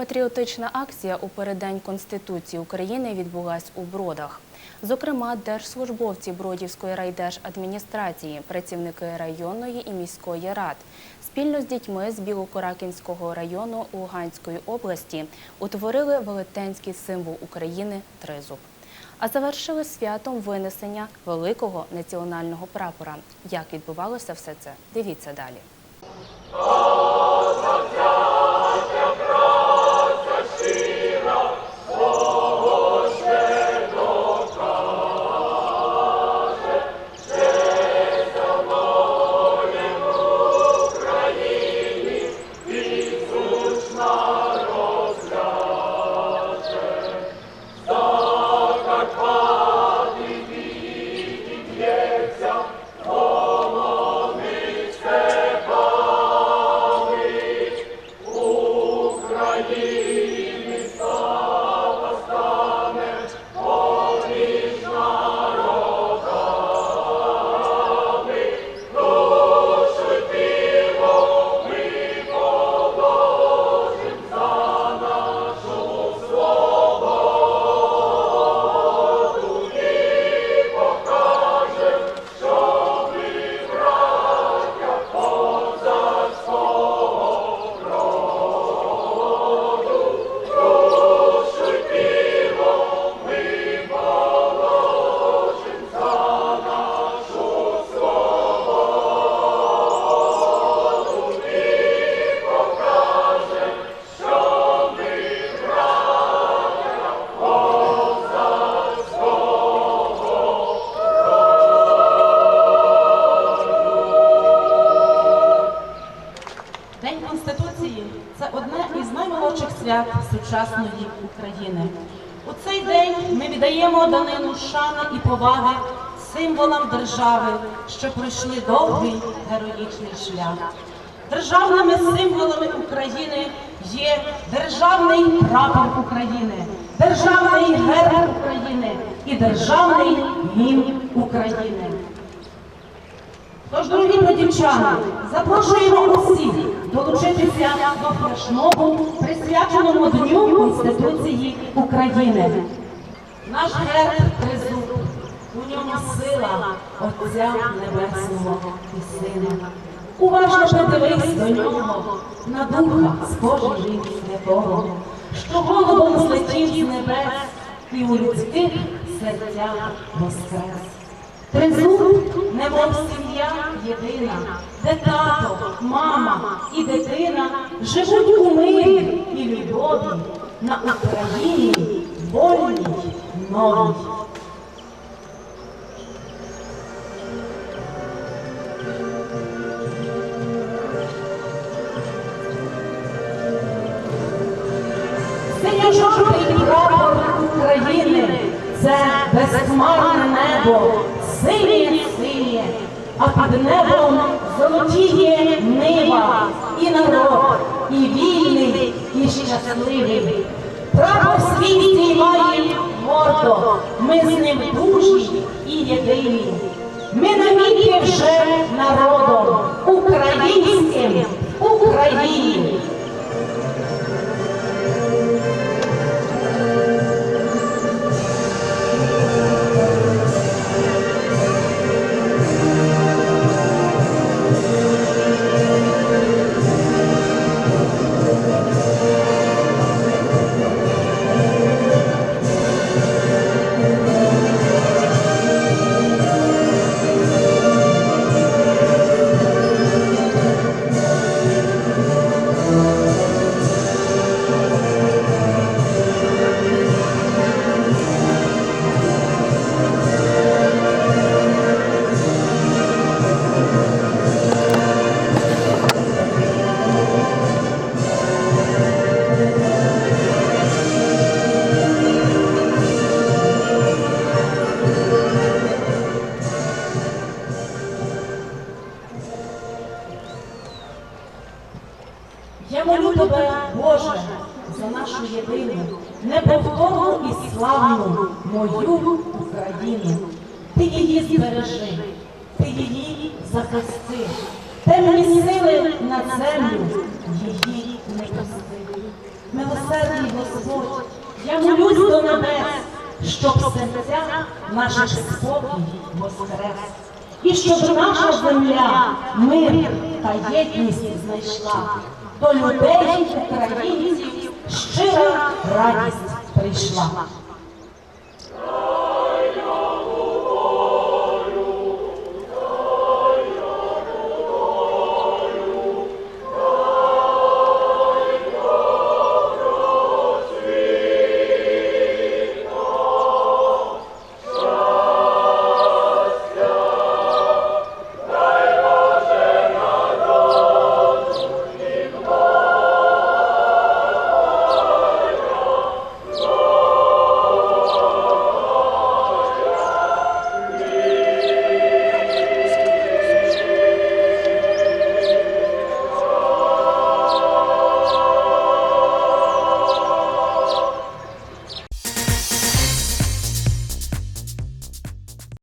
Патріотична акція у переддень Конституції України відбулась у Бродах. Зокрема, держслужбовці Бродівської райдержадміністрації, працівники районної і міської рад спільно з дітьми з Білокоракінського району Луганської області утворили велетенський символ України тризуб. А завершили святом винесення великого національного прапора. Як відбувалося все це? Дивіться далі. Свят сучасної України. У цей день ми віддаємо данину шани і поваги символам держави, що пройшли довгий героїчний шлях. Державними символами України є державний прапор України, державний герб України і державний гімн України. Тож, дорогі бродівчани, запрошуємо долучитися до флешмобу, присвяченому Дню Конституції України. Наш герб тризуб, у ньому сила Отця Небесного і Сина. Уважно придивись до нього, на духа схожий святого, що голубом злетів з небес і у людських серцях воскрес. Тризуб, немов сім'я єдина, де тато, мама і дитина живуть у мирі і любові на Україні вольній, новій. Синьо-жовтий прапор України це безхмарне небо, синє синє, а під небом золотіє нива і народ, і вільний, і щасливий. Прапор свій здіймає гордо, ми з ним дужі і єдині. Ми навіки вже народом українським в Україні. Єдину, неповторну і славну мою Україну. Ти її збережи, ти її захисти, темні сили на землю її не пусти. Милосердя до небес, щоб в серцях наших спокій воскрес. І щоб наша земля мир та єдність знайшла, до людей українців щира радість прийшла.